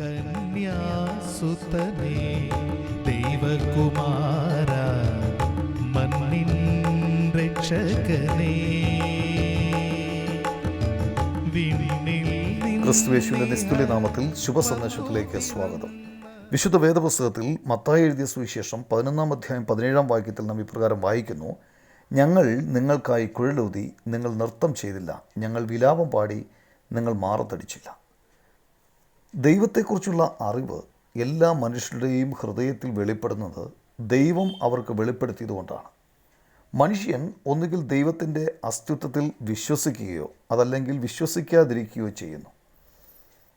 കന്യാസുതനേ ദൈവകുമാര മണ്ണിൻ രക്ഷകനേ. ക്രിസ്തുവേശുവിന്റെ നിസ്തുല്യ നാമത്തിൽ ശുഭസന്ദേശത്തിലേക്ക് സ്വാഗതം. വിശുദ്ധ വേദപുസ്തകത്തിൽ മത്തായി എഴുതിയ സുവിശേഷം പതിനൊന്നാം അധ്യായം പതിനേഴാം വാക്യത്തിൽ നാം ഇപ്രകാരം വായിക്കുന്നു. ഞങ്ങൾ നിങ്ങൾക്കായി കുഴലൂതി നിങ്ങൾ നൃത്തം ചെയ്തില്ല. ഞങ്ങൾ വിലാപം പാടി നിങ്ങൾ മാറത്തടിച്ചില്ല. ദൈവത്തെക്കുറിച്ചുള്ള അറിവ് എല്ലാ മനുഷ്യരുടെയും ഹൃദയത്തിൽ വെളിപ്പെടുന്നത് ദൈവം അവർക്ക് വെളിപ്പെടുത്തിയതുകൊണ്ടാണ് മനുഷ്യൻ ഒന്നുകിൽ ദൈവത്തിന്റെ അസ്തിത്വത്തിൽ വിശ്വസിക്കുകയോ അതല്ലെങ്കിൽ വിശ്വസിക്കാതിരിക്കുകയോ ചെയ്യുന്നു.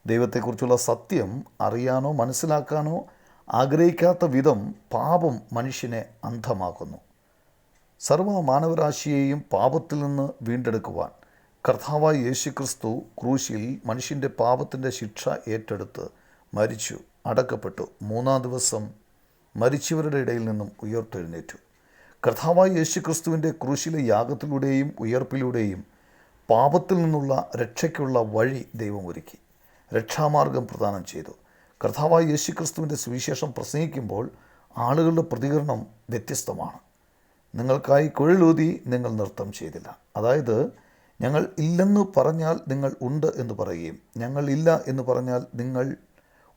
ദൈവത്തെക്കുറിച്ചുള്ള സത്യം അറിയാനോ മനസ്സിലാക്കാനോ ആഗ്രഹിക്കാത്ത വിധം പാപം മനുഷ്യനെ അന്ധമാക്കുന്നു. സർവ മാനവരാശിയെയും പാപത്തിൽ നിന്ന് വീണ്ടെടുക്കുവാൻ കർത്താവായ യേശുക്രിസ്തു ക്രൂശിൽ മനുഷ്യന്റെ പാപത്തിന്റെ ശിക്ഷ ഏറ്റെടുത്ത് മരിച്ചു അടക്കപ്പെട്ടു. മൂന്നാം ദിവസം മരിച്ചവരുടെ ഇടയിൽ നിന്നും ഉയർത്തെഴുന്നേറ്റു. കർത്താവായ യേശുക്രിസ്തുവിന്റെ ക്രൂശിലെ യാഗത്തിലൂടെയും ഉയർപ്പിലൂടെയും പാപത്തിൽ നിന്നുള്ള രക്ഷയ്ക്കുള്ള വഴി ദൈവം ഒരുക്കി രക്ഷാമാർഗം പ്രദാനം ചെയ്തു. കർത്താവായ യേശുക്രിസ്തുവിന്റെ സുവിശേഷം പ്രസംഗിക്കുമ്പോൾ ആളുകളുടെ പ്രതികരണം വ്യത്യസ്തമാണ്. നിങ്ങൾക്കായി കുഴലൂതി നിങ്ങൾ നൃത്തം ചെയ്തില്ല. അതായത് ഞങ്ങൾ ഇല്ലെന്ന് പറഞ്ഞാൽ നിങ്ങൾ ഉണ്ട് എന്ന് പറയുകയും ഞങ്ങൾ ഇല്ല എന്ന് പറഞ്ഞാൽ നിങ്ങൾ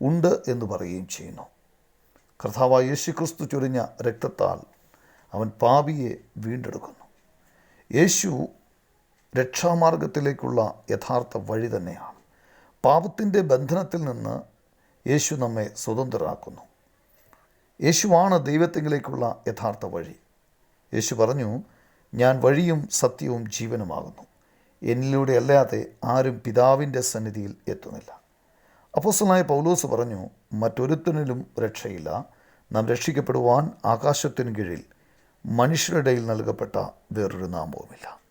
ഉണ്ട് എന്ന് പറയുകയും ചെയ്യുന്നു. കർത്താവായ യേശുക്രിസ്തു ചൊരിഞ്ഞ രക്തത്താൽ അവൻ പാപിയെ വീണ്ടെടുക്കുന്നു. യേശു രക്ഷാമാർഗത്തിലേക്കുള്ള യഥാർത്ഥ വഴി തന്നെയാണ്. പാപത്തിന്റെ ബന്ധനത്തിൽ നിന്ന് യേശു നമ്മെ സ്വതന്ത്രരാക്കുന്നു. യേശുവാണ് ദൈവത്തിങ്കിലേക്കുള്ള യഥാർത്ഥ വഴി. യേശു പറഞ്ഞു ഞാൻ വഴിയും സത്യവും ജീവനുമാകുന്നു. എന്നിലൂടെ അല്ലാതെ ആരും പിതാവിന്റെ സന്നിധിയിൽ എത്തുന്നില്ല. അപ്പോസ്തലനായ പൗലോസ് പറഞ്ഞു മറ്റൊരുത്തനിലും രക്ഷയില്ല. നാം രക്ഷിക്കപ്പെടുവാൻ ആകാശത്തിനു കീഴിൽ മനുഷ്യരുടെ നൽകപ്പെട്ട വേറൊരു നാമവുമില്ല.